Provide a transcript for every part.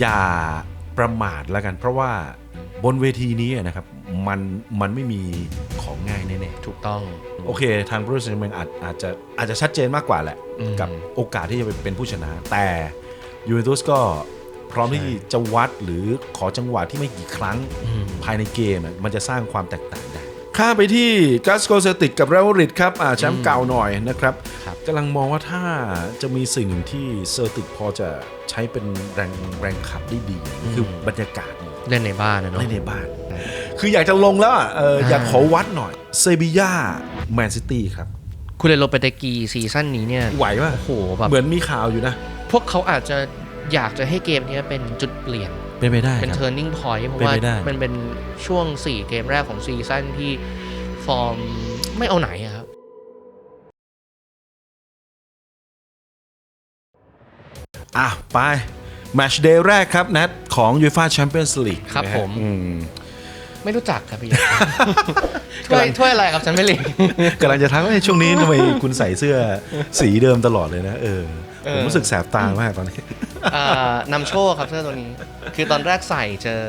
อย่าประมาทแล้วกัน เพราะว่าบนเวทีนี้นะครับมันมันไม่มีของง่ายแน่ๆถูกต้อง โอเค ทางบรูซเซนเมนอาจอาจจะอาจจะชัดเจนมากกว่าแหละอืมกับโอกาสที่จะเป็นผู้ชนะ แต่ยูเวนตุสก็พร้อมที่จะวัดหรือขอจังหวะที่ไม่กี่ครั้งภายในเกมอะมันจะสร้างความแตกต่างได้ ข้ามไปที่กัสโกเซติกกับเรอัลมาดริดครับอ่าแชมป์เก่าหน่อยนะครับครับกำลังมองว่าถ้าจะมีสิ่งหนึ่งที่เซอร์ติกพอจะใช้เป็นแรงแรงขับได้ดี คือบรรยากาศนี่เล่นในบ้านนะเนาะเล่นในบ้าน คืออยากจะลงแล้วอะเอออยากขอวัดหน่อยเซบีย่าแมนซิตี้ครับ คุณเลโลเปเตกีซีซั่นนี้เนี่ยไหวป่ะโอ้โหแบบเหมือนมีข่าวอยู่นะ พวกเขาอาจจะอยากจะให้เกมเนี้ยเป็นจุดเปลี่ยน เป็นไปได้เป็น ครับ turning point เพราะเป็นว่าไปได้ มันเป็นช่วง 4 เกมแรกของซีซั่นที่ฟอร์มไม่เอาไหนอะครับ อะ ไป แมชเดย์แรกครับนัดของยูฟ่าแชมเปี้ยนส์ลีกครับผมอืมไม่รู้จักครับพี่ ถ้วยถ้วยอะไรครับฉันไม่เลีก กำลังจะทักว่าช่วงนี้ทำไมคุณใส่เสื้อสีเดิมตลอดเลยนะ เออ ผมรู้สึกแสบตามากตอนนี้อ่านำโชคครับเสื้อตัวนี้ คือตอนแรกใส่เจอ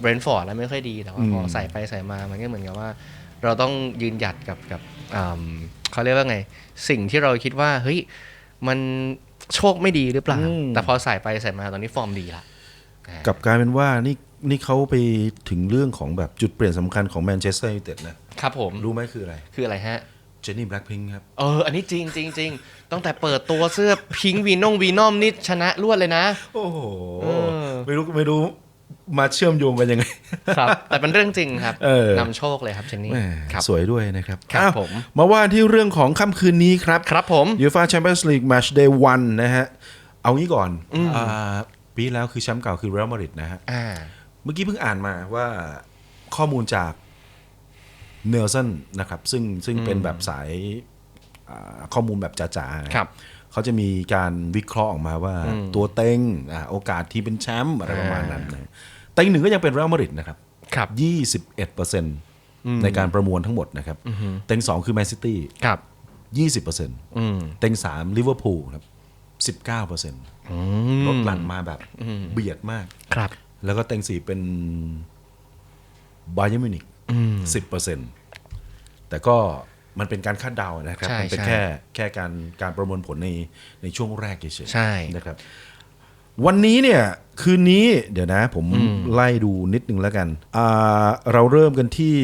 เบรนท์ฟอร์ดแล้วไม่ค่อยดีแต่ว่าพออืมใส่ไปใส่มามันก็เหมือนกับว่า เราต้องยืนหยัดกับกับอ่าเขาเรียกว่าไง สิ่งที่เราคิดว่าเฮ้ยมันโชคไม่ดีหรือเปล่า แต่พอใส่ไปใส่มาตอนนี้ฟอร์มดีละกลับกลายเป็นว่านี่นี่เขาไปถึงเรื่องของแบบจุดเปลี่ยนสำคัญของแมนเชสเตอร์ยูไนเต็ดนะครับผมรู้ไหมคืออะไร คืออะไรฮะเจนนี่แบล็กพิงครับ เออ อันนี้จริงจริงจริงตั้งแต่เปิดตัวเสื้อพิงค์วีนงวีนอมนี่ชนะรวดเลยนะ โอ้โหเออไม่รู้ไม่รู้มาเชื่อมโยงกันยังไง ครับ แต่เป็นเรื่องจริงครับเออนำโชคเลยครับเจนนี่แหมครับสวยด้วยนะครับครับอ้าวผม มาว่าที่เรื่องของค่ำคืนนี้ครับ ครับผมยูฟาแชมเปี้ยนส์ลีกแมชเดย์วันนะฮะ เอางี้ก่อนอ่าปีที่แล้วคือแชมป์เก่าคือเรอัลมาดริดนะฮะอ่าเมื่อกี้เพิ่งอ่านมาว่าข้อมูลจาก เนลสันนะครับซึ่งซึ่งเป็นแบบสายอ่าข้อมูลแบบจ๋าๆนะครับเขาจะมีการวิเคราะห์ออกมาว่าตัวเต็งอ่าโอกาสที่เป็นแชมป์อะไรประมาณนั้นนะเต็งหนึ่งก็ยังเป็นเรอัลมาดริดนะครับครับ21เปอร์เซ็นต์ในการประมวลทั้งหมดนะครับ เต็งสองคือแมนซิตี้ครับยี่สิบเปอร์เซ็นต์อืมเต็งสามลิเวอร์พูลครับสิบเก้าเปอร์เซ็นต์ลดหลั่นมาแบบเบียดมากครับ แล้วก็เต็งสี่เป็นบาเย r n m มิวนิกสิบเปอร์เซ็นต์ แต่ก็มันเป็นการคาดเดานะครับใช่มัเป็นใช่แค่แค่การการประมวลผลในในช่วงแรกเฉยๆใช่นะครับ วันนี้เนี่ยคืนนี้เดี๋ยวนะ ผมไล่ดูนิดนึงแล้วกันอ่าเราเริ่มกันที่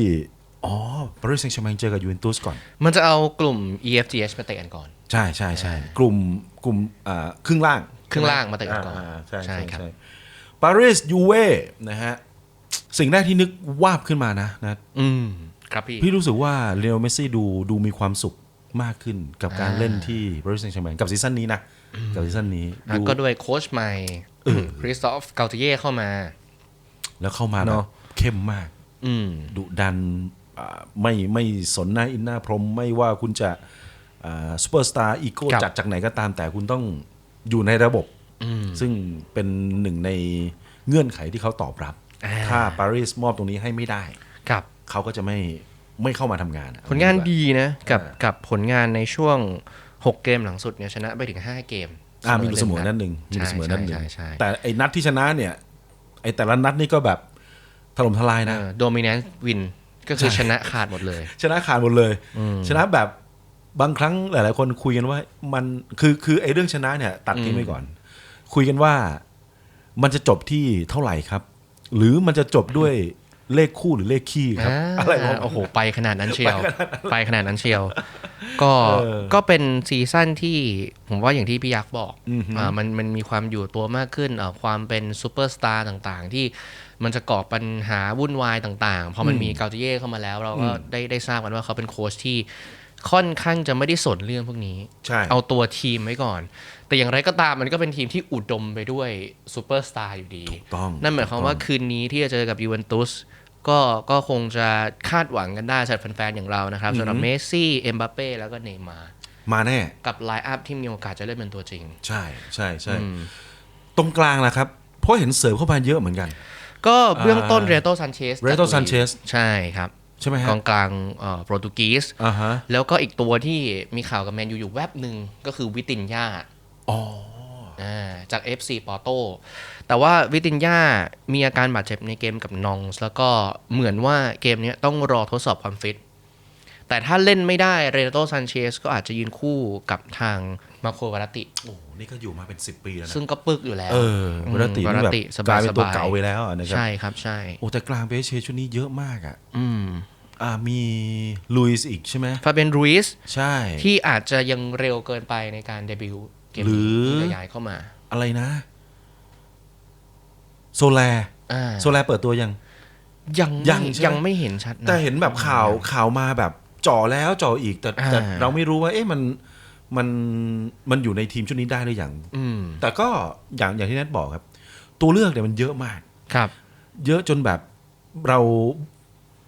อ๋อปารีสแซงต์แชร์แมงเจอกับยูเวนตุสก่อน มันจะเอากลุ่ม EFGH มาเตะกันก่อน ใช่ใช่ใช่กลุ่มกลุ่มอ่าครึ่งล่างครึ่งล่างมาเตะกันก่อนาใช่ใช่ใช่ครับใช่ปารีสยูเว่นะฮะสิ่งแรกที่นึกวาบขึ้นมานะนะ อืม ครับพี่ พี่รู้สึกว่าเรอัลเมสซี่ดูดูมีความสุขมากขึ้นกับการเล่นที่ปารีสแซงต์แชร์แมงกับซีซั่นนี้นะกับซีซั่นนี้แล้วดูก็ด้วยโค้ชใหม่คริสตอฟเกาติเย่เข้ามา แล้วเข้ามาแบเนบอะเข้มมากอืมดุดันอ่าไม่ไม่สนหน้าอินหน้าพรหมไม่ว่าคุณจะซูเปอร์สตาร์อีโก้ครับจัดจากไหนก็ตามแต่คุณต้องอยู่ในระบบ ซึ่งเป็นหนึ่งในเงื่อนไขที่เขาตอบรับอ่าถ้าปารีสมอบตรงนี้ให้ไม่ได้ ครับ เขาก็จะไม่ไม่เข้ามาทำงานอะผลงานเอดีนะ กับอ่ากับผลงานในช่วง 6 เกมหลังสุดเนี่ยชนะไปถึง 5 เกมอ่ามีลูกเสมอนั่นหนึ่งมีลูกเสมอนั่นหนึ่งใช่ใช่ใช่แต่ไอ้นัดที่ชนะเนี่ยไอ้แต่ละนัดนี่ก็แบบถล่มทลายนะโดมิเนนซ์วินก็คือชนะขาดหมดเลย ชนะขาดหมดเลย ชนะแบบบางครั้งหลาย ๆ คนคุยกันว่ามันคือคือไอ้เรื่องชนะเนี่ย ตัดทิ้งไปก่อน คุยกันว่ามันจะจบที่เท่าไหร่ครับ หรือมันจะจบด้วย เลขคู่หรือเลขคี่ครับอะไรประมาณนั้น โอ้โห ไปขนาดนั้นเชียว ไปขนาดนั้นเชียว ก็เออก็เป็นซีซั่นที่ผมว่าอย่างที่พี่ยักษ์บอกอือฮึอ่ามันมันมีความอยู่ตัวมากขึ้นอ่าความเป็นซูเปอร์สตาร์ต่างๆ ที่มันจะก่อปัญหาวุ่นวายต่างๆ พอมันมีเกาติเย่เข้ามาแล้ว เราก็ได้ได้ทราบกันว่าเขาเป็นโค้ชที่ค่อนข้างจะไม่ได้สนเรื่องพวกนี้ใช่เอาตัวทีมไว้ก่อน แต่อย่างไรก็ตามมันก็เป็นทีมที่อุดมไปด้วยซูเปอร์สตาร์อยู่ดีต้องนั่นหมายความว่าคืนนี้ที่จะเจอกับยูเวนตุส ก็ก็คงจะคาดหวังกันได้สำหรับแฟนๆอย่างเรานะครับสำหรับเมสซี่เอ็มบัปเป้แล้วก็เนย์มาร์มาแน่ กับไลน์อัพที่มีโอกาสจะเล่นเป็นตัวจริง ใช่ใช่ใช่ตรงกลางนะครับ เพราะเห็นเสริมเข้ามาเยอะเหมือนกัน ก็เบื้องต้นอ่าเรโตซันเชส Renato Sanchez ใช่ครับใช่ไหมฮะกองกลางเอ่อโปรตุกีสอ่าฮะแล้วก็อีกตัวที่มีข่าวกับแมนยูอยู่แวบหนึ่งก็คือวิตินยาอ๋ออ่า จาก FC ปอโตแต่ว่าวิตินยามีอาการบาดเจ็บในเกมกับนองส์แล้วก็เหมือนว่าเกมเนี้ยต้องรอทดสอบความฟิต แต่ถ้าเล่นไม่ได้เรโนโตซันเชสก็อาจจะยืนคู่กับทางมาโควาราติ โอ้โหนี่ก็อยู่มาเป็น 10 ปีแล้วนะซึ่งก็ปึกอยู่แล้ว เออวรติวนี่รแบบติสกลาบายยเป็นๆตัวเก่าไปแล้วอะนะครับ ใช่ครับใช่ โอ้ แต่กลางเบสเชชุดนี้เยอะมากอะ อืมอ่ามีลุยส์อีกใช่ไหมฟาเบนรูอิสใช่ ที่อาจจะยังเร็วเกินไปในการเดบิวต์ เกมหรืนี้อที่จะย้ายเข้ามา อะไรนะ โซแลอ่าโซแลเปิดตัวยัง ยังยังไม่ใช่ไหมยังไม่เห็นชัดนะแต่เห็นแบบข่าวข่าวมาแบบจ่อแล้วจ่ออีกแต่แต่อ่าเราไม่รู้ว่า เอ๊ะมันมันมันอยู่ในทีมชุดนี้ได้หรือยังอืมแต่ก็อย่างอย่างที่นัทบอกครับ ตัวเลือกเนี่ยมันเยอะมากครับ เยอะจนแบบเรา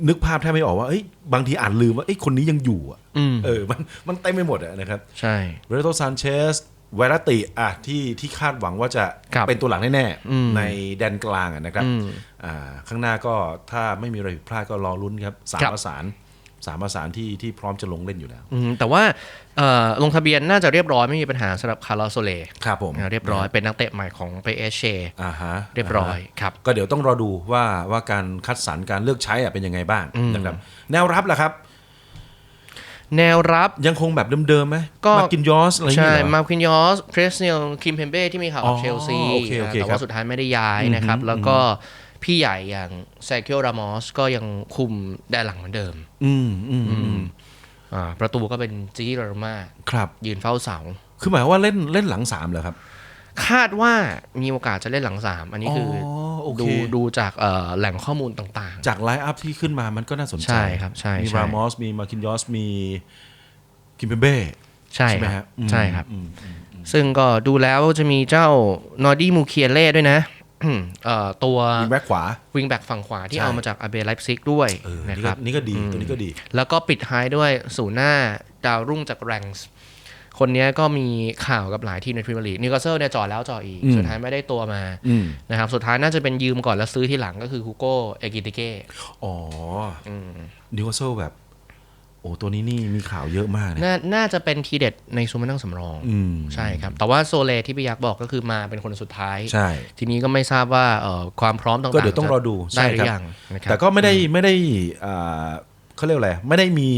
นึกภาพแทบไม่ออกว่าเอ้ยบางทีอ่านลืมว่าเอ้ยคนนี้ยังอยู่อะอืมเออ มันมันเต็มไปหมดอะนะครับ ใช่เรโตซานเชส ไวรัติอะที่ที่คาดหวังว่าจะครับเป็นตัวหลังแน่อืมๆในแดนกลางอะนะครับอืมอ่าข้างหน้าก็ถ้าไม่มีอะไรผิดพลาดก็รอลุ้นครับสามครับประสานสามประสานที่ที่พร้อมจะลงเล่นอยู่แล้วอืมแต่ว่าเอ่อลงทะเบียนน่าจะเรียบร้อยไม่มีปัญหาสำหรับคาร์ลโซเลครับผมเรียบร้อยเป็นนักเตะใหม่ของเปเอเชอ่าฮะเรียบร้อยครับก็เดี๋ยวต้องรอดูว่าว่าการคัดสรรการเลือกใช้อะเป็นยังไงบ้างอืมนะครับแนวรับล่ะครับ แนวรับยังคงแบบเดิมๆไหมก็มากินยอสอะไรอย่างใช่เงี้ยเหรอมาร์คินยอสเพรสเนลคิมเพมเบ้ที่มีข่าวอ๋กัอบเชลซีโอเคโอเคแต่ครัว่าบสุดท้ายไม่ได้ย้ายนะครับอืมแล้วก็พี่ใหญ่อย่างเซคิโอรามอสก็ยังคุมแดนหลังเหมือนเดิม อืมอืมอืมอ่าประตูก็เป็นจีเรอร์มาครับยืนเฝ้าเสาคือหมายความว่าเล่นเล่นหลังสามเหรอครับ คาดว่ามีโอกาสจะเล่นหลังสามอันนี้คืออโอเคดูดูจากเอ่อแหล่งข้อมูลต่างจากไลฟ์อัพที่ขึ้นมามันก็น่าสนใจใช่ครับใช่มีใช่รามอสมีมาคินยอสมีคิมเปเบ้ๆใช่ใช่ไหมคฮะรับอืมใช่ครับอืมซึ่งก็ดูแล้วจะมีเจ้านอร์ดี้มูเคียเล่ด้วยนะเอ่อตัวยิงแบ็คขวาวิงแบ็กฝั่งขวาที่ใช่เอามาจากอาเบไลฟ์ซิกด้วยเออนะนี่คก็รับนี่ก็ดีตัวนี้ก็ดี แล้วก็ปิดท้ายด้วยศูนย์หน้าดาวรุ่งจากแรงส์ คนเนี้ยก็มีข่าวกับหลายทีมในพรีเมียร์ลีกนิวคาสเซิลเนี่ยจ่อแล้วจ่ออีกอืมสุดท้ายไม่ได้ตัวมาอืมนะครับสุดท้ายน่าจะเป็นยืมก่อนแล้วซื้อที่หลังก็คือฮูโก้เอกิติเก้อ๋ออืมนิวคาสเซิลแบบ โอ้ตัวนี้นี่มีข่าวเยอะมากนะน่าน่าจะเป็นทีเด็ดในซูเปอร์นั่งสำรองอืมใช่ครับ แต่ว่าโซเลที่พี่ยักษ์บอกก็คือมาเป็นคนสุดท้ายใช่ทีนี้ก็ไม่ทราบว่าเอ่อความพร้อมต่างๆก็เดี๋ยวต้องรอดูจะได้หรืใช่ครับอยังนะครับแต่ก็ไม่ได้ไม่ได้อ่าเขาเรียกว่าอะไรไม่ได้มี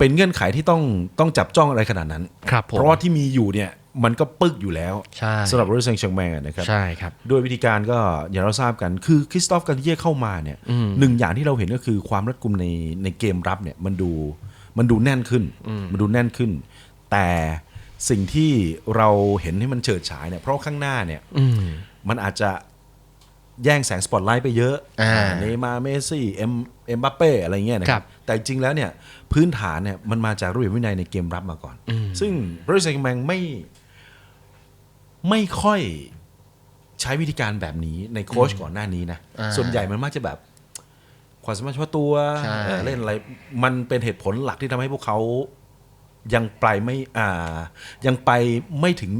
เป็นเงื่อนไขที่ต้องต้องจับจ้องอะไรขนาดนั้น ครับผม เพราะว่าที่มีอยู่เนี่ยมันก็ปึกอยู่แล้วใช่ สำหรับโรยเซงเชียงแมงนะครับ ใช่ครับ ด้วยวิธีการก็อย่างเราทราบกันคือคริสตอฟกันเย่เข้ามาเนี่ยหนึ่งอย่างที่เราเห็นก็คือความรัดกุมในในเกมรับเนี่ยมันดูมันดูแน่นขึ้น มันดูแน่นขึ้น แต่สิ่งที่เราเห็นให้มันเฉิดฉายเนี่ยเพราะข้างหน้าเนี่ย อืม มันอาจจะ แย่งแสงสปอตไลท์ไปเยอะอ่าอ่าเนย์มาร์เมสซี่ เอ็มเอ็มบัปเป้อะไรเงี้ยนะคครัรับ บ แต่จริงแล้วเนี่ยพื้นฐานเนี่ยมันมาจากระเบียบวินัยในเกมรับมาก่อน ซึ่งบริษัทแมงไม่ไม่ค่อยใช้วิธีการแบบนี้ในโค้ชก่อนหน้านี้นะ อ่าส่วนใหญ่มันมักจะแบบ ความสามารถเฉพาะตัวใช่ เออเล่นอะไร มันเป็นเหตุผลหลักที่ทำให้พวกเขา ยังไปไม่อ่า ยังไปไม่ถึง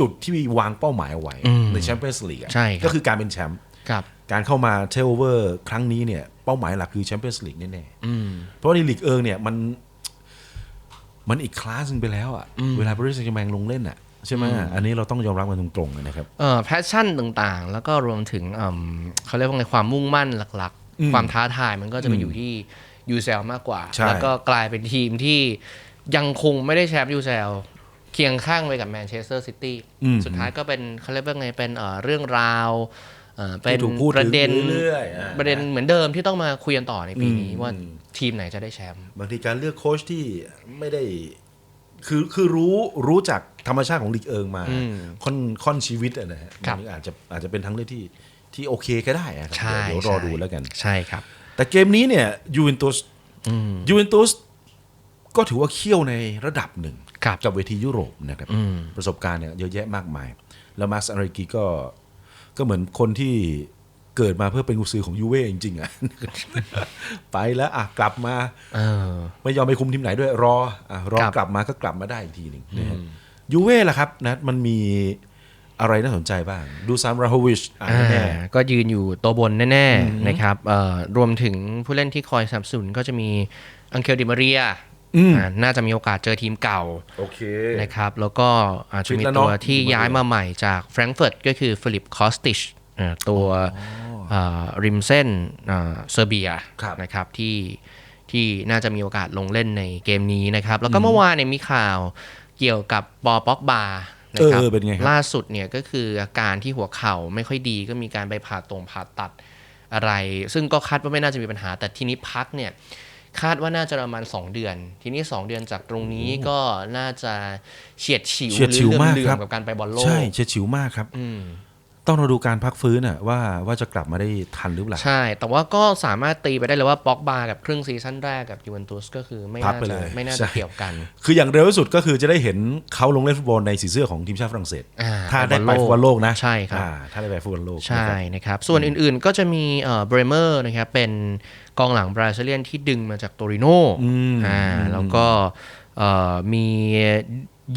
จุดที่วางเป้าหมายเอาไว้ ในแชมเปี้ยนส์ลีกใช่ครับ ก็คือการเป็นแชมป์ครับ การเข้ามาเทโอเวอร์ครั้งนี้เนี่ยเป้าหมายหลักคือแชมเปี้ยนส์ลีกแน่อืมๆเพราะว่าในลีกเอิงเนี่ยมันมันอีกคลาสหนึงไปแล้วอะ่ะเวลาบริษัทแมงลงเล่นอะ่ะใช่ไหมอันนี้เราต้องยอมรับกันตรงๆเลยนะครับเอ่อแพชชั่นต่างๆ แล้วก็รวมถึงเอิ่มเขาเรียกว่าไงความมุ่งมั่นหลักอืมๆความท้าทายมันก็จะไปอยู่ที่ยูเซลมากกว่าใช่แล้วก็กลายเป็นทีมที่ยังคงไม่ได้แชมป์ยูเซลเคียงข้างไปกับแมนเชสเตอร์ซิตี้อืมสุดท้ายก็เป็นเขาเรียกว่าไงเป็นเอ่อเรื่องราว เอ่อเป็นที่ถูกพูดประเด็นถึงเรื่อยๆอ่าประเด็นเหมือนเดิมที่ต้องมาคุยกันต่อในปีนี้อืมว่าทีมไหนจะได้แชมป์บางทีการเลือกโค้ชที่ไม่ได้คือคือรู้รู้จากธรรมชาติของลีกเอิงมาอืมค่อนค่อนชีวิตอะนะฮะครับมันอาจจะอาจจะเป็นทั้งเลือกที่ที่โอเคก็ได้อะครับใช่เดี๋ยวรอใช่ดูแล้วกันใช่ครับ แต่เกมนี้เนี่ยยูเวนตุสยูเวนตุสก็ถือว่าเขี้ยวในระดับหนึ่งครับกับเวทียุโรปนะครับอืมประสบการณ์เนี่ยเยอะแยะมากมาย แล้วมาร์คอาริกีก็ ก็เหมือนคนที่เกิดมาเพื่อเป็นกุญซือของยูเว่จริงๆอะ ไปแล้วอะกลับมาเออ ไม่ยอมไปคุมทีมไหนด้วยรออะรอครับ กลับมาก็กลับมาได้อีกทีหนึ่งนะฮะยูเว่ล่ะครับนะมันมีอะไรน่าสนใจบ้าง ดูซามราโฮวิชอะแน่อ่าก็ยืนอยู่ตัวบนแน่ ๆ นะครับเอ่อรวมถึงผู้เล่นที่คอยสนับสนุนก็จะมีอังเคลดิมาเรียอืมอ่า น่าจะมีโอกาสเจอทีมเก่าโอเคนะครับแล้วก็อาจจะมีฟิตแล้วตัวเนอะที่ดูมาย้ายมาใหม่จากแฟรงก์เฟิร์ตก็คือฟิลิปคอสติชตัวาริมเส้นอ่าเซอร์เบียครับนะครับที่ที่น่าจะมีโอกาสลงเล่นในเกมนี้นะครับ แล้วก็เมื่อวานเนี่ยมีข่าวเกี่ยวกับปอป็อกบานะครับเออเป็นไงครับล่าสุดเนี่ยก็คืออาการที่หัวเข่าไม่ค่อยดีก็มีการไปผ่าตรงผ่าตัดอะไร ซึ่งก็คาดว่าไม่น่าจะมีปัญหาแต่ทีนี้พักเนี่ย คาดว่าน่าจะประมาณ 2 เดือน ทีนี้ 2 เดือนจากตรงนี้ก็น่าจะเฉียดฉิวเฉียดฉิวหรือมากเลื่คอรัมบๆกับการไปบอลโลกใช่เฉียดฉิวมากครับ อืม ต้องเราดูการพักฟื้นอะว่าว่าจะกลับมาได้ทันหรือเปล่า ใช่ แต่ว่าก็สามารถตีไปได้เลยว่าป็อกบากับครึ่งซีซั่นแรกกับยูเวนตุสก็คือไม่พักน่าไปจะเลยไม่น่าใช่ จะเกี่ยวกัน คืออย่างเร็วที่สุดก็คือจะได้เห็นเขาลงเล่นฟุตบอลในสีเสื้อของทีมชาติฝรั่งเศส อ่าถ้าได้ไปไปบอลโลกฟุตบอลโลกนะใช่ครับ อ่าถ้าได้ไปฟุตบอลโลกใช่นะครับนะครับ ส่วนอื่นๆก็จะมีเอ่อเบรเมอร์นะครับเป็นกองหลังบราซิเลียนที่ดึงมาจากโตริโนอืมอ่าแล้วก็เอ่อมี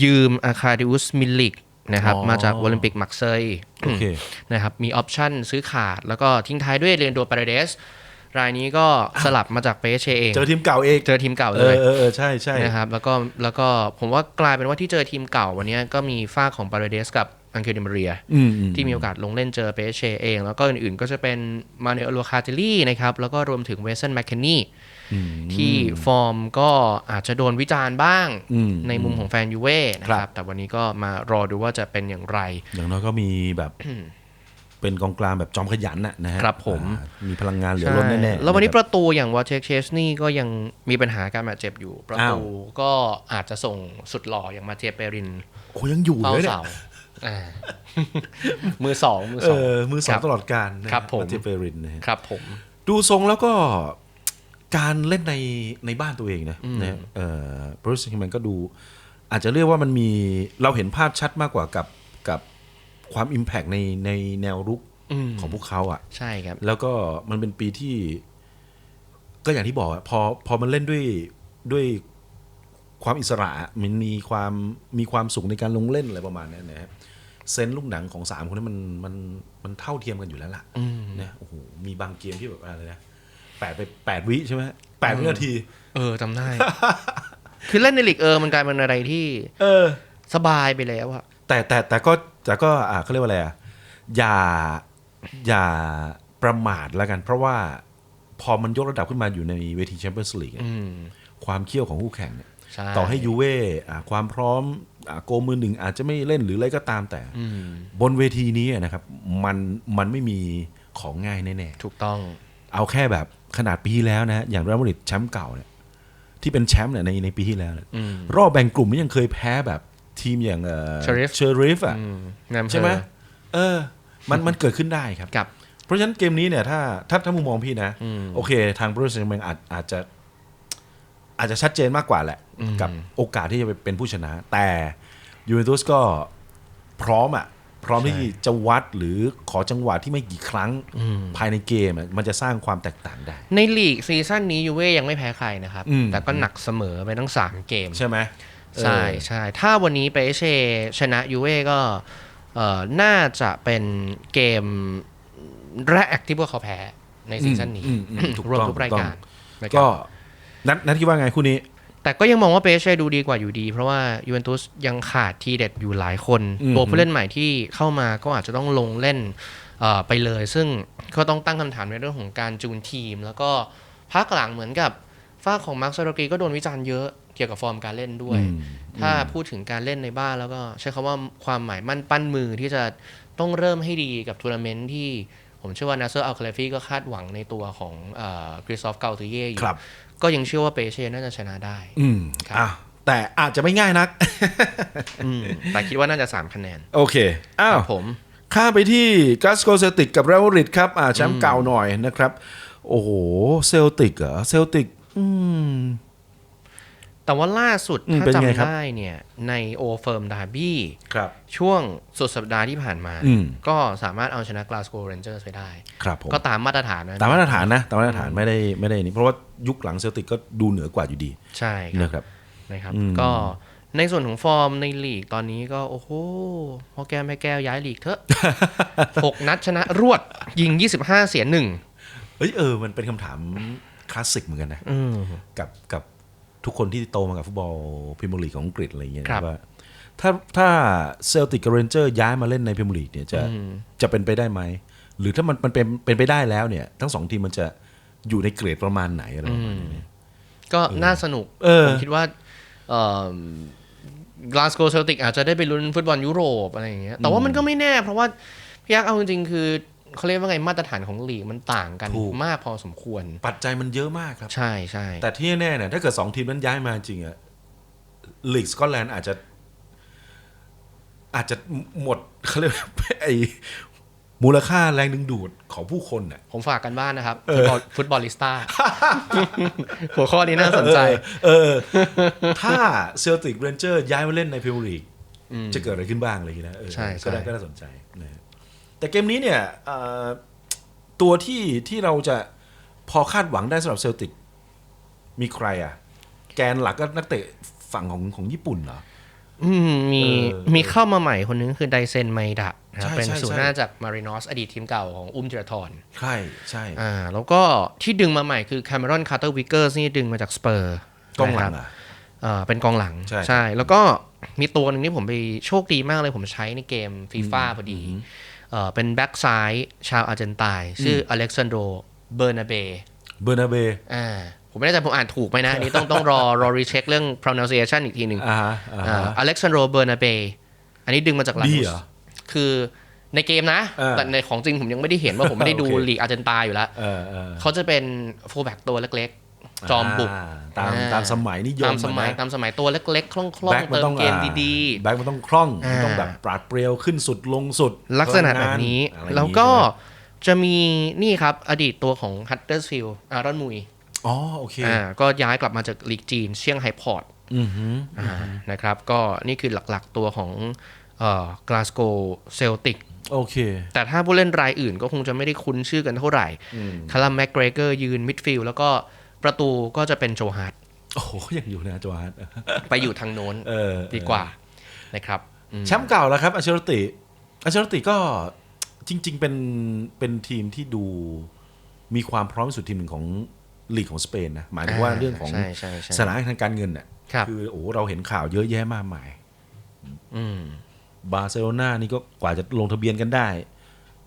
ยืมอาคาดิอุสมิลิกนะครับอ๋อมาจากโอลิมปิกมักเซยโอเค นะครับมีออปชั่นซื้อขาด แล้วก็ทิ้งท้ายด้วยเรียนโดปาเรเดสรายนี้ก็สลับมาจากเปเชเองเจอทีมเก่าเองเจอทีมเก่าเอเลอยเออเออใช่ใช่นะครับแล้วก็แล้วก็ผมว่ากลายเป็นว่าที่เจอทีมเก่าวันนี้ก็มีฝ้ากของปาเรเดสกับ อังเคิลดิมาเรียอืมอืมที่มีโอกาสลงเล่นเจอเปเชเอง แล้วก็อื่นๆก็จะเป็นมาเนอโลคาเจลี่นะครับ แล้วก็รวมถึงเวสันแมคเคนนีที่ฟอร์มก็อาจจะโดนวิจารณ์บ้างอืมในมุมของแฟนยูเว่นะคครัรับบแต่วันนี้ก็มารอดูว่าจะเป็นอย่างไร อย่างน้อยก็มีแบบเป็นกองกลางแบบจอมขยันน่ะนะฮะครับผมอ่ามีพลังงานเหลือล้นแน่ๆแล้ววันนี้ะปครับระตูอย่างวอเทคเชสนี่ก็ยังมีปัญหาการบาดเจ็บอยู่ ประตูอ้าวก็อาจจะส่งสุดหล่ออย่างมาเทียเปรินโอ้ยังอยู่เป้าเลยเนี่ยเสาอ่า มือสองมือเอสองอมือสอคงรับตลอดการนะฮะครับผมาเทเฟรินนะฮะครับผม ดูทรงแล้วก็การเล่นในในบ้านตัวเองนะนะฮะเอ่อบรูซฮิมันก็ดู อาจจะเรียกว่ามันมีเราเห็นภาพชัดมากกว่ากับกับความอิมแพกในในแนวรุกของพวกเขาอะ ใช่ครับ แล้วก็มันเป็นปีที่ ก็อย่างที่บอกอะพอพอมันเล่นด้วยด้วย ความอิสระอะมันมีความมีความสุขในการลงเล่นอะไรประมาณนั้นนะครับเซนส์ลูกหนังของสามคนนั้นมันมันมันเท่าเทียมกันอยู่แล้วล่ะนะโอ้โหมีบางเกมที่แบบอะไรนะแปดไปแปดวิใช่ไหมแปดวินาที เออจำได้ คือเล่นในลีกเออมันกลายเป็นอะไรที่ เออ สบายไปแล้วอะแต่แต่แต่ก็แต่ก็อ่าเขาเรียกว่าอะไรอะอย่าอย่าประมาทแล้วกัน เพราะว่าพอมันยกระดับขึ้นมาอยู่ในเวทีแชมเปี้ยนส์ลีกอืมความเขี้ยวของคู่แข่งเนี่ยใช่ ต่อให้ยูเว่อ่าความพร้อมอ่าโกมือหนึ่งอาจจะไม่เล่นหรืออะไรก็ตามแต่อืมบนเวทีนี้นะครับมันมันไม่มีของง่ายแน่ถูกต้องๆเอาแค่แบบขนาดปีที่แล้วนะอย่างเรอัลมาดริดแชมป์เก่าเนี่ยที่เป็นแชมป์เนี่ยในในปีที่แล้วเนี่ยอืมรอบแบ่งกลุ่มนี่ยังเคยแพ้แบบทีมอย่างเอ่อ Sheriff เชอริฟอะอืมนำเภอใช่ไหมเออ มันมันเกิดขึ้นได้ครับกับ เพราะฉะนั้นเกมนี้เนี่ยถ้าถ้าถ้ามุมมองพี่นะอืมโอเค ทางบรูซเซนแมงอาจอาจจะ อาจจะชัดเจนมากกว่าแหละ กับโอกาสที่จะเป็นผู้ชนะ แต่ยูเวนตุสก็พร้อมอะพร้อมที่จะวัดหรือขอจังหวะที่ไม่กี่ครั้งภายในเกมอะมันจะสร้างความแตกต่างได้ ในลีกซีซั่นนี้ยูเว่ยังไม่แพ้ใครนะครับอืมแต่ก็หนักเสมอไปทั้ง 3 เกม ใช่ไหมใช่เออใช่ถ้าวันนี้เปเช่ชนะยูเว่ก็เอ่อน่าจะเป็นเกมแรกที่พวกเขาแพ้ในซีซั่นนี้อืมอืมอืมถูกรวมต้องทุกรายการถูนะครับก็ นัดนัดคิดว่าไงคู่นี้ แต่ก็ยังมองว่าเปเช่ดูดีกว่าอยู่ดี เพราะว่ายูเวนตุสยังขาดทีเด็ดอยู่หลายคนอืมตัวผู้เล่นใหม่ที่เข้ามาก็อาจจะต้องลงเล่นเอ่อไปเลย ซึ่งก็ต้องตั้งคำถามในเรื่องของการจูนทีม แล้วก็พักหลังเหมือนกับฝ้ากของมาร์คซาโรกีก็โดนวิจารณ์เยอะเกี่ยวกับฟอร์มการเล่นด้วยอืมถ้าพูดถึงการเล่นในบ้านแล้วก็ใช้คำว่าความหมายมั่นปั้นมือที่จะต้องเริ่มให้ดีกับทัวร์นาเมนต์ที่ ผมเชื่อว่านาเซอร์อัลคาเลฟีก็คาดหวังในตัวของคริสตอฟเกาตูเย่อยู่ครับก็ยังเชื่อว่าเปเช่น่าจะชนะได้ อืมครับอะแต่อาจจะไม่ง่ายนักอืมแต่คิดว่าน่าจะ 3 คะแนน โอเค อ้าวครับผม ข้ามไปที่กัสโกเซลติกกับเรอัลมาดริดครับอ่าแชมป์เก่าหน่อยนะครับ โอ้โห เซลติกเหรอ เซลติก อืม แต่ว่าล่าสุดอืมถ้าเป็นไงครับจำได้เนี่ยในโอเฟิร์มดาร์บี้ครับช่วงสุดสัปดาห์ที่ผ่านมาอืมก็สามารถเอาชนะกลาสโกเรนเจอร์ไปได้ครับผมก็ตามมาตรฐานนะตามมาตรฐานนะตามมาตรฐานไม่ได้ไม่ได้นี่เพราะว่ายุคหลังเซลติกก็ดูเหนือกว่าอยู่ดี ใช่ครับนะครับนะครับอืมก็ในส่วนของฟอร์มในลีกตอนนี้ก็โอ้โหพ่อแก้วแม่แก้วย้ายลีกเถอะ6นัดชนะรวดยิง 25 เสียหนึ่งเอ้ยเออมันเป็นคำถามคลาสสิกเหมือนกันนะอืมกับกับ ทุกคนที่โตมากับฟุตบอลพรีเมียร์ลีกของอังกฤษอะไรอย่างเงี้ยครับ ว่าถ้าถ้าเซลติกกับเรนเจอร์ย้ายมาเล่นในพรีเมียร์ลีกเนี่ยจะจะเป็นไปได้ไหม หรือถ้ามันมันเป็นเป็นไปได้แล้วเนี่ย ทั้งสองทีมมันจะอยู่ในเกรดประมาณไหนอะไรประมาณนี้ก็น่าสนุก เออ ผมคิดว่ากลาสโกเซลติกอาจจะได้ไปลุ้นฟุตบอลยุโรปอะไรอย่างเงี้ย แต่ว่ามันก็ไม่แน่ เพราะว่าพี่ยักษ์เอาจริงๆคือ เขาเรียกว่าไงมาตรฐานของลีกมันต่างกันถูกมากพอสมควร ปัจจัยมันเยอะมากครับ ใช่ใช่แต่ที่แน่ๆเนี่ยถ้าเกิดสองทีมนั้นย้ายมาจริงอะลีกสกอตแลนด์อาจจะ อาจจะหมดเขาเรียกว่าไอมูลค่าแรงดึงดูดของผู้คนน่ะผมฝากกันบ้านนะครับฟุตบอลฟุตบอลลิสต้าหัวข้อนี้น่าสนใจ เออ ถ้าเซลติกเรนเจอร์ย้ายมาเล่นในพรีเมียร์ลีกจะเกิดอะไรขึ้นบ้างอะไรอย่างเงี้ยนะเออใช่ก็ได้ใช่ก็น่าสนใจนะฮะ แต่เกมนี้เนี่ยเอ่อตัวที่ที่เราจะพอคาดหวังได้สำหรับเซลติก มีใครอะ แกนหลักก็นักเตะฝั่งของของญี่ปุ่นเหรออืมมีเออมีเข้ามาใหม่คนนึงคือไดเซนไมดะนะครับใช่เป็นใช่ศูนย์ใช่หน้าจากมารินอสอดีตทีมเก่าของอุ้มจิรทรใช่ใช่อ่าแล้วก็ที่ดึงมาใหม่คือแคม e รอนคาร์เตอร์วิกเกอร์นี่ดึงมาจากสเปอร์กองหลังอะอ่าเป็นกองหลังใช่ แล้วก็มีตัวหนึ่งที่ผมไปโชคดีมากเลยผมใช้ในเกมฟีฟ่าพอดี เอ่อเป็นแบ็กซ้ายชาวอาร์เจนตายชื่ออเล็กซานโดเบอร์นาเบเบอร์นาเบอ่าผมไม่แน่ใจผมอ่านถูกไหมนะ อันนี้ต้องต้องรอรอรีเช็คเรื่อง pronunciation อีกทีหนึ่งอ่าฮะอ่าฮะอเล็กซานโดเบอร์นาเบอันนี้ดึงมาจากลาดีนุเหรสอคือในเกมนะเออแต่ในของจริงผมยังไม่ได้เห็นว่าผมไม่ได้ดูโอเคลีกอาร์เจนตายอยู่แล้วเออเออเขาจะเป็นโฟแบ็กตัวเล็กๆ จอมบุกาตามอ่าตามสมัยนิยมตามสมัยอะนะตามสมัยตัวเล็กๆ คล่องแบ็คๆมันเติมต้องเกมอ่าดีแบ็คมันต้องคล่องอ่าต้องแบบปราดเปรียวขึ้นสุดลงสุดๆลักษณะแบบนี้พงงานอะไรอย่างงี้แล้วก็ใช่ไหมจะมีนี่ครับอดีตตัวของฮัตเตอร์สฟิลอารอนมุยอ๋อโอเคอ่าก็ย้ายกลับมาจากลีกจีน เชียงไฮพอร์ตอือหืออ่านะครับ ก็นี่คือหลักๆตัวของเอ่อกลาสโกเซลติกโอเค แต่ถ้าผู้เล่นรายอื่นก็คงจะไม่ได้คุ้นชื่อกันเท่าไหร่คารัมแมกเกรเกอร์ยืนมิดฟิลด์แล้วก็ ประตูก็จะเป็นโจฮาร์ดโอ้โหยังอยู่นะจวาร์ดไปอยู่ทางโน้นเออดีกว่านะครับอืมแชมป์เก่าแล้วครับอัชรติอัชรติก็จริง ๆ เป็นเป็นทีมที่ดูมีความพร้อมที่สุดทีมหนึ่งของลีกของสเปนนะหมายถึงว่าเรื่องของใช่ใช่ใช่สถานะทางการเงินน่ะครับอโอ้โหเราเห็นข่าวเยอะแยะมากมายอืมบาร์เซโลนานี่ก็กว่าจะลงทะเบียนกันได้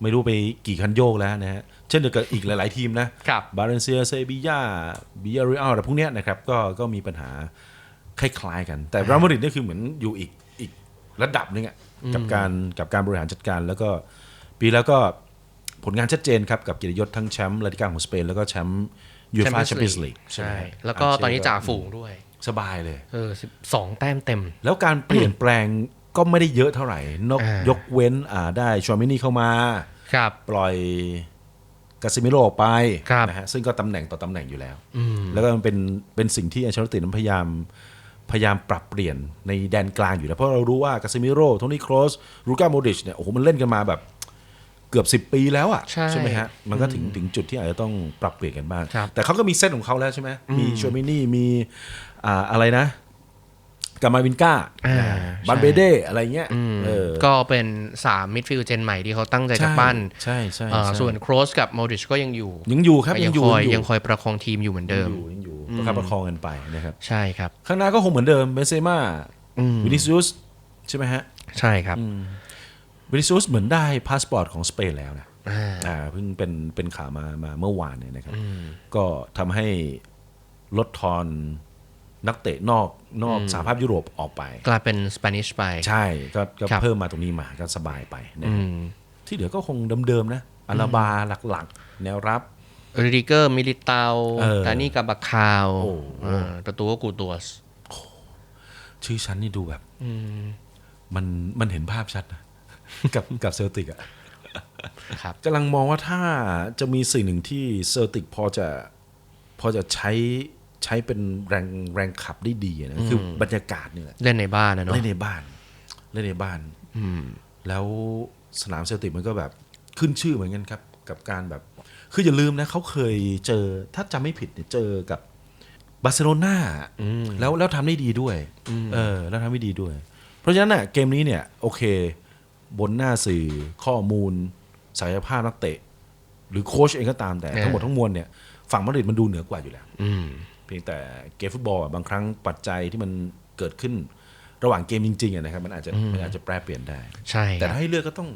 ไม่รู้ไปกี่คันโยกแล้วนะฮะเช่นเดียวกับอีกหลาย ๆ ทีมนะครับ บาเลนเซียเซบียาบิยาริอัลอะไรพวกเนี้ยนะครับก็ก็มีปัญหาคล้าย ๆ กัน แต่รัมมาริดนี่คือเหมือนอยู่อีกอีกระดับหนึงอะกับการกับการบริหารจัดการ แล้วก็ปีแล้วก็ผลงานชัดเจนครับ กับเกียรติยศทั้งแชมป์ลาลิกาของสเปน แล้วก็แชมป์ยูฟ่าแชมเปี้ยนส์ลีกใช่ แล้วก็ตอนนี้จ่าฝูงด้วย สบายเลย เออสิบสองแต้มเต็ม แล้วการเปลี่ยนแปลงก็ไม่ได้เยอะเท่าไหร่นอกอ่าย ยกเว้นอ่าได้ชวามินี่เข้ามา ครับ ปล่อย กาซิมิโร่ออกไปครับนะฮะซึ่งก็ตำแหน่งต่อตำแหน่งอยู่แล้ว แล้วก็มันเป็นเป็นสิ่งที่อัชรตินั้นพยายามพยายามปรับเปลี่ยนในแดนกลางอยู่แล้ว เพราะเรารู้ว่ากาซิมิโร่โทนี่โครสรูก้าโมดิชเนี่ยโอ้โหมันเล่นกันมาแบบเกือบ 10 ปีแล้วอะใช่ไหมฮะ มันก็ถึงถึงจุดที่อาจจะต้องปรับเปลี่ยนกันบ้าง ครับแต่เขาก็มีเซตของเขาแล้วใช่ไหมมีชวมินี่มีอ่าอะไรนะ กามาวินก้าอ่าบันใช่เบเดอะไรเงี้ยเออก็เป็นสามมิดฟิลด์เจนใหม่ที่เขาตั้งใจจะปั้นใช่ใช่อ่าใช่ส่วนโครสกับโมดริชก็ยังอยู่ ยังอยู่ครับก็ยัยังงอยู่คอยยังยังคอยประคองทีมอยู่เหมือนเดิมอยู่ยังอยู่ประคับประคองกันไปนะครับใช่ครับ ข้างหน้าก็คงเหมือนเดิมเบนเซม่าอืมวินิซิอุสใช่ไหมฮะ ใช่ครับวินิซิอุสเหมือนได้พาสปอร์ตของสเปนแล้วนะอ่าอ่าเพิ่งเป็นเป็นข่าวมามาเมื่อวานเนี่ยนะครับ ก็ทำให้ลดทอน นักเตะนอกนอกสหภาพยุโรปออกไป กลายเป็นสเปนิชไป ใช่ก็ก็ครับเพิ่มมาตรงนี้มาก็สบายไปนะอืครับมที่เหลือก็คงเดิมๆนะอาราบาหลักๆ แนวรับริดิเกอร์มิลิตาเออดานี่กาบาคาวโอ้อ่าประตูก็กูตัวสชื่อฉันนี่ดูแบบมันมันเห็นภาพชัดนะกับกับเซลติกอะครับกำลังมองว่าถ้าจะมีสิ่งหนึ่งที่เซลติกพอจะพอจะใช้ ใช้เป็นแรงแรงขับได้ดีนะคือบรรยากาศนี่แหละเล่นในบ้านนะเนาะเล่นในบ้าน เล่นในบ้านแล้วสนามเซลติกมันก็แบบขึ้นชื่อเหมือนกันครับ กับการแบบ คืออย่าลืมนะเขาเคยเจอถ้าจำไม่ผิดเนี่ยเจอกับบาร์เซโลนาแล้วแล้วทำได้ดีด้วยเออ แล้วทำได้ดีด้วย เพราะฉะนั้นน่ะเกมนี้เนี่ย โอเค บนหน้าสื่อข้อมูลศักยภาพนักเตะ หรือโค้ชเองก็ตามแต่เออทั้งหมดทั้งมวลเนี่ย ฝั่งมาดริดมันดูเหนือกว่าอยู่แล้วอืม เพียงแต่เกมฟุตบอลอะบางครั้งปัจจัยที่มันเกิดขึ้นระหว่างเกมจริงๆอะนะครับมันอาจจะมันอาจจะแปรเปลี่ยนได้ ใช่ แต่ครับถ้าให้เลือกก็ต้อง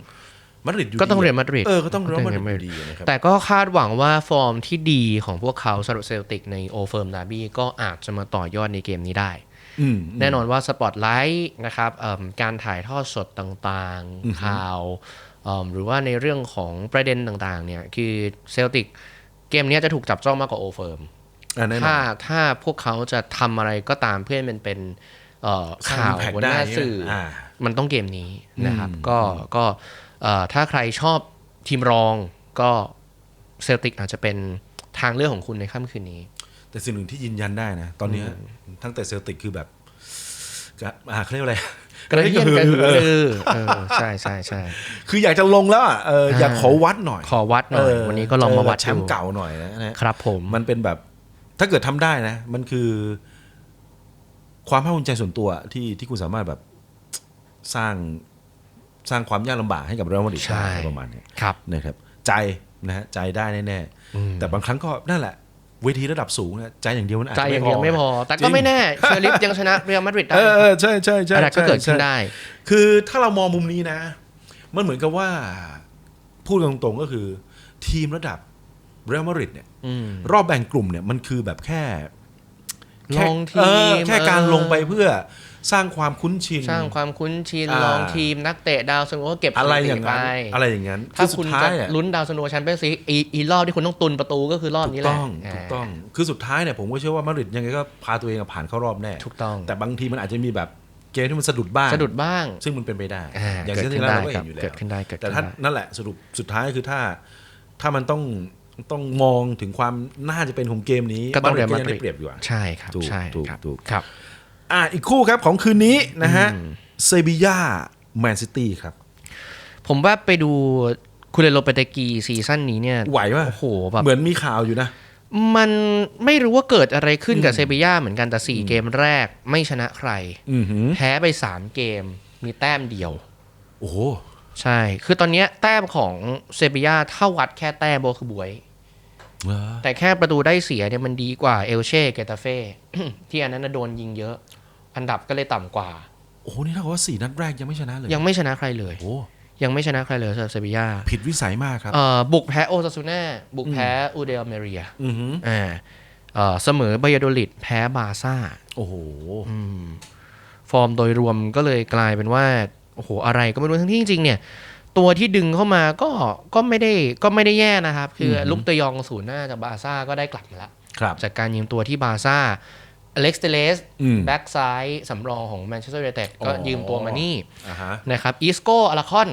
มาดริดอยู่ก็ต้องดีะเรียลมาดริดเออก็ต้องเรียลก็มาต้องดริดเรียลมาดริดอยู่ดีนะครับแต่ก็คาดหวังว่าฟอร์มที่ดีของพวกเขาสำหรับเซลติกในโอเฟิร์มดาร์บี้ก็อาจจะมาต่อยอดในเกมนี้ได้อืมแน่นอนว่าสปอตไลท์นะครับเอิ่มการถ่ายทอดสดต่างๆข่าวเอิ่มหรือว่าในเรื่องของประเด็นต่างๆเนี่ยคือเซลติกเกมเนี้ยจะถูกจับจ้องมากกว่าโอเฟิร์มอะแน่นอ ถ้านถ้าพวกเขาจะทำอะไรก็ตามเพื่อให้มันเป็นเอ่อสร้างข่าว impact บนหน้าได้สื่ออามันต้องเกมนี้นะครับ ก็ก็เอ่อถ้าใครชอบทีมรองก็เซลติกอาจจะเป็นทางเลือกของคุณในค่ำคืนนี้ แต่สิ่งหนึ่งที่ยืนยันได้นะ ตอนเนี้ยตั้งแต่เซลติกคือแบบกะอ่าเขาเรียกว่าอะไรกระเทียมกระหือเออรือเออใช่ใช่ใช่คืออยากจะลงแล้วอะเอออยากอ่าขอวัดหน่อย ขอวัดหน่อยเวันนี้ก็ลองมาวัดเจกับแชมดูป์เก่าหน่อยนะนะครับผมมันเป็นแบบ ถ้าเกิดทำได้นะ มันคือความภาคภูมิใจส่วนตัวที่ที่คุณสามารถแบบสร้างสร้างความยากลำบากให้กับเรอัลมาดริดใช่ได้ประมาณเนี้ยครับนะครับ ใจนะฮะใจได้แน่ๆแต่บางครั้งก็นั่นแหละเวทีระดับสูงนะใจอย่างเดียวมันอาจใจจะอย่างเดียวไม่พอ แต่จริก็งไม่แน่เชอริฟยังชนะเรอัลมาดริดได้เออเออใช่ใช่ใช่อะไรก็เกิดขึ้นใช่ได้ คือถ้าเรามองมุมนี้นะ มันเหมือนกับว่า พูดตรงๆก็คือ ทีมระดับ เรอัลมาดริดเนี่ยอืมรอบแบ่งกลุ่มเนี่ยมันคือแบบแค่ลแค่องทีเออมแค่การเออลงไปเพื่อสร้างความคุ้นชิน สร้างความคุ้นชินอ่าลองทีมนักเตะดาวซันโวก็เก็บอะไรสถิอติย่างไปนั้นอะไรอย่างนั้นถ้าอสุคุดณท้าจะยอะลุ้นดาวซันโวแชมเปี้ยนส์ลีกอีอีรอบที่คุณต้องตุนประตูก็คือรอบถูนี้กแหละต้องถูกต้องคือสุดท้ายเนี่ยผมก็เชื่อว่ามาดริดยังไงก็พาตัวเองอะผ่านเข้ารอบแน่ถูกต้อง แต่บางทีมันอาจจะมีแบบเกมที่มันสะดุดบ้างสะดุดบ้าง ซึ่งมันเป็นไปได้อ่าอย่างเกิดเช่นขึ้ที่นแล้วได้เราก็ครัเห็บนอยู่แล้วเกิดขึ้นได้เกิดแต่ขึ้นถ้าได้นั่นแหละสรุปสุดท้ายคือถ้าถ้ามันต้อง ต้องมองถึงความน่าจะเป็นของเกมนี้ก็ต้องเรียลก็มายังดริได้ดเปรียบอยู่อะใช่ครับถูกใช่ถูกครับถูกครับ อะอีกคู่ครับของคืนนี้นะฮะเซบีย่าแมนซิตี้ครับ ผมว่าไปดูคุณเลโลเปเตกีซีซั่นนี้เนี่ยไหวป่ะโอ้โหแบบเหมือนมีข่าวอยู่นะมันไม่รู้ว่าเกิดอะไรขึ้นกับเซบีย่าเหมือนกันแต่4เกมแรกไม่ชนะใครอือหือแพ้ไป3เกม มีแต้มเดียว โอ้โหใช่ คือตอนเนี้ยแต้มของเซบีย่าถ้าวัดแค่แต้มโบคือบวยเหรอ แต่แค่ประตูได้เสียเนี่ยมันดีกว่าเอลเช่เกตาเฟ่ที่อันนั้นนะโดนยิงเยอะ อันดับก็เลยต่ำกว่า โอ้โหนี่เท่ากับว่าสี่นัดแรกยังไม่ชนะเลย ยังไม่ชนะใครเลยโอ้ยังไม่ชนะใครเลยสำหรับเซบีย่าผิดวิสัยมากครับเอ่อบุกแพ้โอซาซูน่าบุกแพ้อูเดลเมเรียอือหืออ่าเอ่อเสมอบายาโดลิดแพ้บาร์ซ่า โอ้โหฟอร์มโดยรวมก็เลยกลายเป็นว่า โอ้โห อะไรก็ไม่รู้ทั้งที่จริงๆเนี่ย ตัวที่ดึงเข้ามาก็ก็ไม่ได้ก็ไม่ได้แย่นะครับ คืออลุกเตยองศูนย์หน้าจากบาร์ซ่าก็ได้กลับมาแล้วครับจากการยืมตัวที่บาร์ซ่าอเล็กซ์เตเลสอืมแบ็กซ้ายสำรองของแมนเชสเตอร์ยูไนเต็ดก็อ๋อยืมตัวมานี่อ่าฮะนะครับอีสโกอาราคอน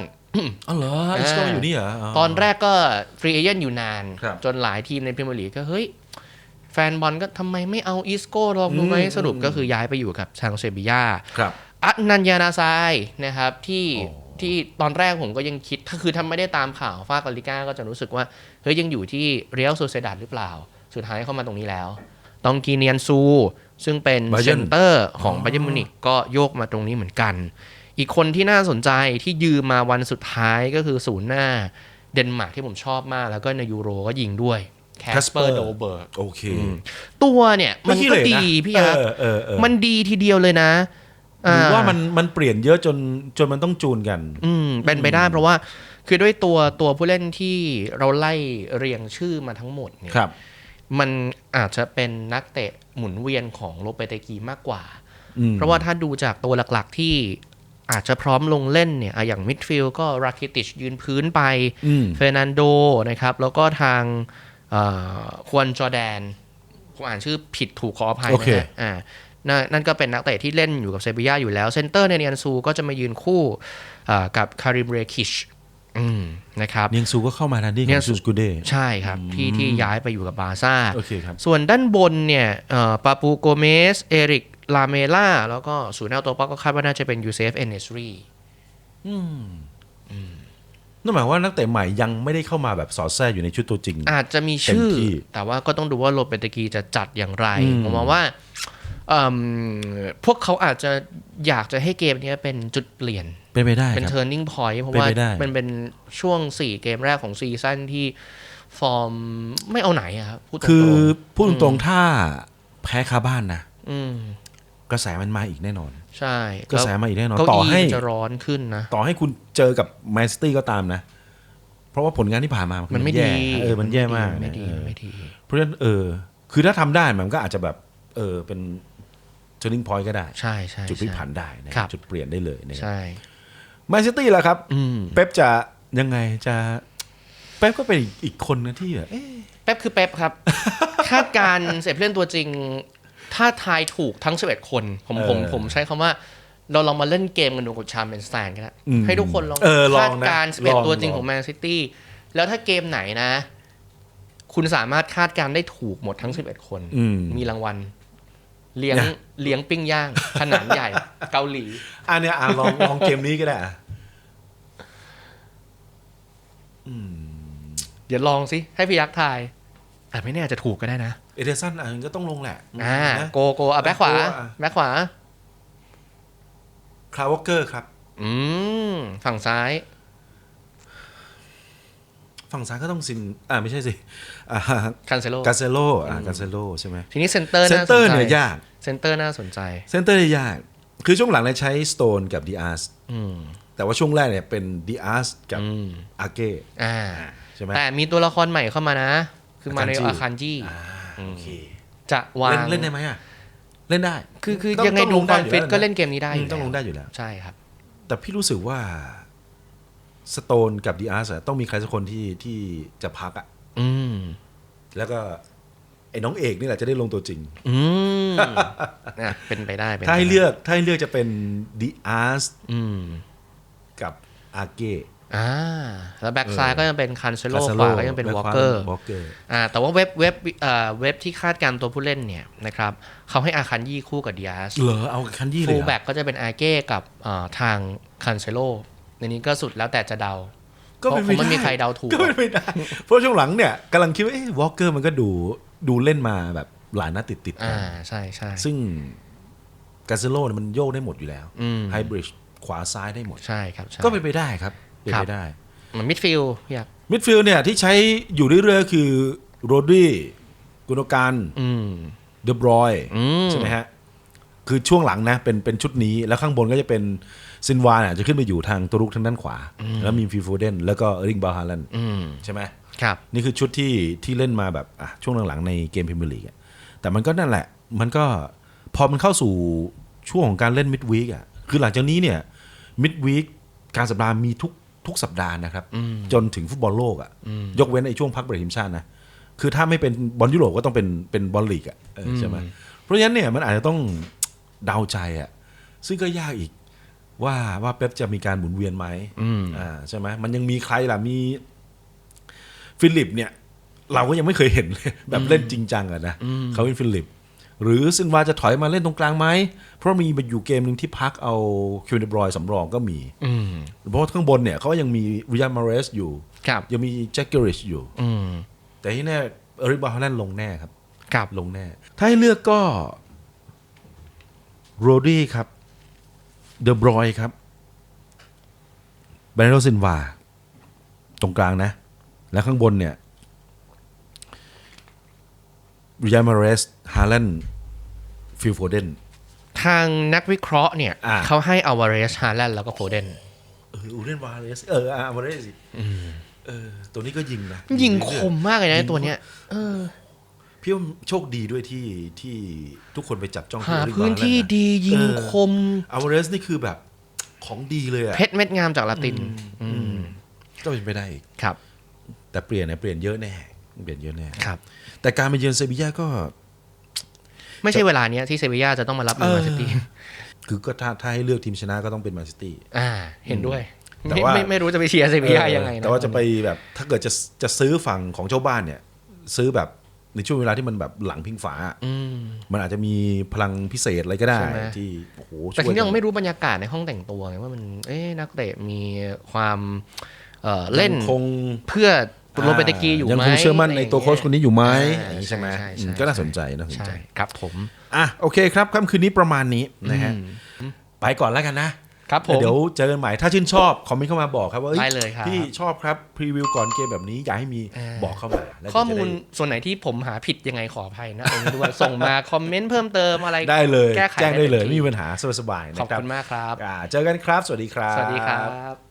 อ๋อเหรออิสโตอยู่นี่เหรอ ตอนแรกก็ฟรีเอเจนต์อยู่นานครับจนหลายทีมในพรีเมียร์ลีกก็เฮ้ย แฟนบอลก็ทำไมไม่เอาอีสโก้ลองดูไหมอืมสรุปก็คือย้ายไปอยู่กับทางเซบียาครับอัตนันยานาซายนะครับที่โอ้ ที่ตอนแรกผมก็ยังคิดถ้าคือทำไม่ได้ตามข่าวฟากาลิก้าก็จะรู้สึกว่าเฮ้ยยังอยู่ที่เรียลโซเซดัดหรือเปล่า สุดท้ายเข้ามาตรงนี้แล้วตองกีเนียนซู ซึ่งเป็น Bayern เซนเตอร์ของไบเยนมิวนิกก็โยกมาตรงนี้เหมือนกัน อีกคนที่น่าสนใจที่ยืมมาวันสุดท้ายก็คือศูนย์หน้าเดนมาร์กที่ผมชอบมาก แล้วก็ในยูโรก็ยิงด้วยแคสเปอ Kasper ร์โดเบิร์กโอเค ตัวเนี่ยมันไขี้ก็เหร่นะดีพี่ยักษ์เออเออเออมันดีทีเดียวเลยนะ หรือว่าอ่มันมันเปลี่ยนเยอะจนจนมันต้องจูนกัน อืมเป็นไปได้เพราะว่าคือด้วยตัวตัวผู้เล่นที่เราไล่เรียงชื่อมาทั้งหมดเนี่ยครับ มันอาจจะเป็นนักเตะหมุนเวียนของโลเปเตกีมากกว่าอืมเพราะว่าถ้าดูจากตัวหลักๆที่อาจจะพร้อมลงเล่นเนี่ยอะอย่างมิดฟิลด์ก็ราคิติชยืนพื้นไปอืมเฟรนันโดนะครับ แล้วก็ทางเอ่อควนจอร์แดนผมอ่านชื่อผิดถูกขออภัยโอนะเคฮะอ่า นั่นนั่นก็เป็นนักเตะที่เล่นอยู่กับเซบียาอยู่แล้วเซนเตอร์ในเนียนซูก็จะมายืนคู่อ่ากับคาริมเรคิชอืมนะครับเนียงซูก็เข้ามาแทนที่ขเนีอยงงซูซูสกูเดใช่ครับที่ที่ย้ายไปอยู่กับบาร์ซ่าโอเคครับส่วนด้านบนเนี่ยเอ่อปาปูโกเมสเอริกลาเมล่าแล้วก็ศูนย์แนวตัวเป้าก็คาดว่าน่าจะเป็นยูเซฟเอเนสรีนั่นหมายความว่านักเตะใหม่ยังไม่ได้เข้ามาแบบสอดแทรกอยู่ในชุดตัวจริง อาจจะมีชื่อเต็มที่แต่ว่าก็ต้องดูว่าโรเปนตะกีจะจัดอย่างไรอืมผมมองว่าเอิ่ม พวกเขาอาจจะอยากจะให้เกมนี้เป็นจุดเปลี่ยน เป็นไปได้เป็นครับ turning point เพราะเป็นว่าไปได้มันเป็นช่วง 4 เกมแรกของซีซั่นที่ฟอร์มไม่เอาไหนอะครับพูดตรงๆคือพูดตรงๆถ้าแพ้คาบ้านนะอืมกระแสมันมาอีกแน่นอน ใช่กระแสมาอีกแน่นอนเก้าต่ออี้ให้มันจะร้อนขึ้นนะต่อให้คุณเจอกับแมนซิตี้ก็ตามนะ เพราะว่าผลงานที่ผ่านมามัมันไม่แย่ดีเออมันแย่มากไม่ดีเออไม่ดีเพราะฉะนั้นเออ คือถ้าทำได้มันก็อาจจะแบบ เออเป็น turning point ก็ได้ ใช่ใช่จุดพลิกใช่ผันได้นะครับจุดเปลี่ยนได้เลยนะครับใช่แมนซิตี้ล่ะครับอืมเป๊ปจะยังไงจะเป๊ปก็เป็นอีกอีกคนนะที่แบบเอ๊ะเป๊ปคือเป๊ปครับ คาดการณ์เสร็จเล่นตัวจริง ถ้าทายถูกทั้ง 11 คน ผมผมผมใช้คำว่า เราลองมาเล่นเกมกันดูกับชามเป็นสแตนกันนะให้ทุกคนลองเออลอคางดนะการณ์ลอง11ตัวจริงลของแมนซิตี้แล้วถ้าเกมไหนนะ คุณสามารถคาดการณ์ได้ถูกหมดทั้ง 11 คนอืมมีรางวัล เลี้ยงเนี่ยเลี้ยงปิ้งย่าง ขนาดใหญ่ เกาหลีอันเนี้ยอะลองลองเกมนี้ก็ได้อะเดี๋ยวลองสิให้พี่ยักษ์ทายอาจไม่แน่อาจจะถูกก็ได้นะ เอเดสันอะก็ต้องลงแหละ อ่านะโกโกอะแบ็คขวาโกอะแบ็คขวา คลาวอเกอร์ครับ อืม ฝั่งซ้าย ฝั่งซ้ายก็ต้องซินอ่าไม่ใช่สิอ่าคันเซโลกาเซโลอ่ากาเซโลใช่ไหมทีนี้เซนเตอร์เซนน่าเตสอนร์ใจเนี่ยยากเซนเตอร์น่าสนใจเซนเตอร์เนี่ยยาก คือช่วงหลังเนี่ยใช้สโตนกับดีอาร์สอืมแต่ว่าช่วงแรกเนี่ยเป็นดีอาร์สกับอืมอาเก้อ่าใช่ไหมแต่มีตัวละครใหม่เข้ามานะ คือมาในอาคันจิอาคันจีอ่าโอเคจะวาเล่นงเล่นได้ไหมอะเล่นได้ คือคือต้องยังไงต้องดูลงคได้วามอยู่ฟิตแล้วก็เล่นเกมนี้ได้อือมยู่ต้องลงแล้วได้อยู่แล้ว ใช่ครับ แต่พี่รู้สึกว่า สโตนกับดีอาร์สต้องมีใครสักคนที่ที่จะพักอะอืมแล้วก็ไอ้น้องเอกนี่แหละจะได้ลงตัวจริง อืมอะเป็นไปได้เป็นไปถ้าให้ได้เลือกถ้าให้เลือกจะเป็นดีอาร์สอืมกับอาเก้ อ่าแล้วแบ็กซ้ายก็ยังเป็นคันเซโลคาซาขโลวาก็ยังเป็นวอลเกอร์วอลเกอร์อ่าแต่ว่าเว็บเว็บเอ่อเว็บที่คาดการณ์ตัวผู้เล่นเนี่ยนะครับเขาให้อาคันยี่คู่กับดิอาสเหรอเอาคันยี่เลยฟูลเหรอแบ็กก็จะเป็นอาเก้กับเอ่อทางคันเซโล ในนี้ก็สุดแล้วแต่จะเดาก็เป็นเพไปราะมันได้มีใครเดาถูกก็เป็นไปได้เพราะช่วงหลังเนี่ยกำลังคิดว่าเอ๊ะวอลเกอร์มันก็ดูดูเล่นมาแบบหลายนัดติดติดๆกัอ่านใช่ใช่ซึ่งกาเซโลเนี่ยมันโยกได้หมดอยู่แล้วอืมไฮบริดขวาซ้ายได้หมดใช่ครับใช่ก็เป็นไปได้ครับเป็นครัไปบได้เหมือนมิดฟิลด์พี่ยักษ์มิดฟิลด์เนี่ยที่ใช้อยู่เรื่อยๆคือโรดรีกุนการอืมเดบรอยอืมใช่ไหมฮะ คือช่วงหลังนะเป็นเป็นชุดนี้แล้วข้างบนก็จะเป็นซินวานอะจะขึ้นไปอยู่ทางตัวรุกทางด้านขวา แล้วมีฟิลโฟเดนแล้วก็ริงบาฮาลันอืมใช่ไหมครับนี่คือชุดที่ที่เล่นมาแบบอะช่วงหลังๆในเกมพรีเมียร์ลีกอะแต่มันก็นั่นแหละ มันก็พอมันเข้าสู่ช่วงของการเล่นมิดวีกอะคือหลังจากนี้เนี่ยมิดวีกการสัปดาห์มีทุกทุกสัปดาห์นะครับ จนถึงฟุตบอลโลกอะยกเว้นไอ้ช่วงพักเบรกทีมชาตินะคือถ้าไม่เป็นบอลยุโรปก็ต้องเป็นเป็นบอลลีกอะเออใช่ไหมเพราะฉะนั้นเนี่ยมันอาจจะต้อง เดาใจอะซึ่งก็ยากอีกว่าว่าเป๊ปจะมีการหมุนเวียนไหมอ่าใช่ไหมมันยังมีใครล่ะมีฟิลิปเนี่ย เราก็ยังไม่เคยเห็นเลยแบบเล่นจริงจังอะนะเขาเป็นฟิลิป หรือซินวาจะถอยมาเล่นตรงกลางไหมเพราะมีอยู่เกมหนึ่งที่พักเอาคิวเดบรอยสำรองก็มีอืมเพราะว่าข้างบนเนี่ยเขายังมีริยามาเรสอยู่ครับยังมีแจ็คเกอริชอยู่อืมแต่ที่แน่เอริกบาฮาแลนด์ลงแน่ครับครับ ลงแน่ ถ้าให้เลือกก็ โรดี้ครับเดบรอยครับเบรโนซินวาตรงกลางนะ แล้วข้างบนเนี่ยริยามาเรสฮาแลนด์ฟิลโฟเดนทางนักวิเคราะห์เนี่ย อ่า เขาให้อ l วาเรสฮาแลนด์แล้วก็โฟเดนเอออูเดนวาเรสเอออามาเรสเออ ตัวนี้ก็ยิงนะยิงเรื่คอมมากเลยนะตัวเนี้ย เออๆ พี่ว่าโชคดีด้วยที่ที่ทุกคนไปจับจ้องหาที่พื้นที่ดียิงคมอาวาเรสนี่คือแบบของดีเลยอะเพชรเม็ดงามจากลาตินอืมก็เป็นไปได้อีกครับ แต่เปลี่ยนเนี่ยเปลี่ยนเยอะแน่เปลี่ยนเยอะแน่ครับ แต่การไปเยือนเซบีย่าก็ ไม่ใช่เวลาเนี้ยที่เซบีย่าจะต้องมารับมือมาซิตี้คือก็ถ้าถ้าให้เลือกทีมชนะก็ต้องเป็นแมนซิตี้อ่า เห็นด้วยแต่ไม่ว่าไม่ไม่รู้จะไปเชียร์เซบีย่ายังไงนะแต่ว่าจะไปแบบถ้าเกิดจะจะซื้อฝั่งของเจ้าบ้านเนี่ย ซื้อแบบ ในช่วงเวลาที่มันแบบหลังพิงฝาอะอืมมันอาจจะมีพลังพิเศษอะไรก็ได้ใช่ไหมที่โอ้โหแต่ช่วยทีนี้ยังไม่รู้บรรยากาศในห้องแต่งตัวไงว่ามันเอ๊ะนักเตะมีความเอ่อเล่นยังคงเพื่อโรเบตกีอยู่ไหมยังคงเชื่อมั่นในตัวโค้ชคนนี้อยู่ไหมอ่าอย่างนี้ใช่ไหมใช่อืมใช่ก็น่าสนใจน่าสนใช่ใจครับผมอะโอเคครับค่ำคืนนี้ประมาณนี้นะฮะไปก่อนแล้วกันนะ ครับผมเดี๋ยวเจอกันใหม่ถ้าชื่นชอบคอมเมนต์เข้ามาบอกครับว่าอ้ได้เลยครับพี่ชอบครับพรีวิวก่อนเกมแบบนี้อยากให้มีอ่าบอกเข้ามาแล้วข้อเดี๋ยวมูจะลได้ส่วนไหนที่ผมหาผิดยังไงขออภัยนะตรงนี้ด้วยส่งมาคอมเมนต์เพิ่มเติมอะไรได้เลยแก้ไขแจ้งได้เลยได้ไม่มีปัญหาสบายๆขอบนะครับคุณมากครับอ่าเจอกันครับ สวัสดีครับ สวัสดีครับ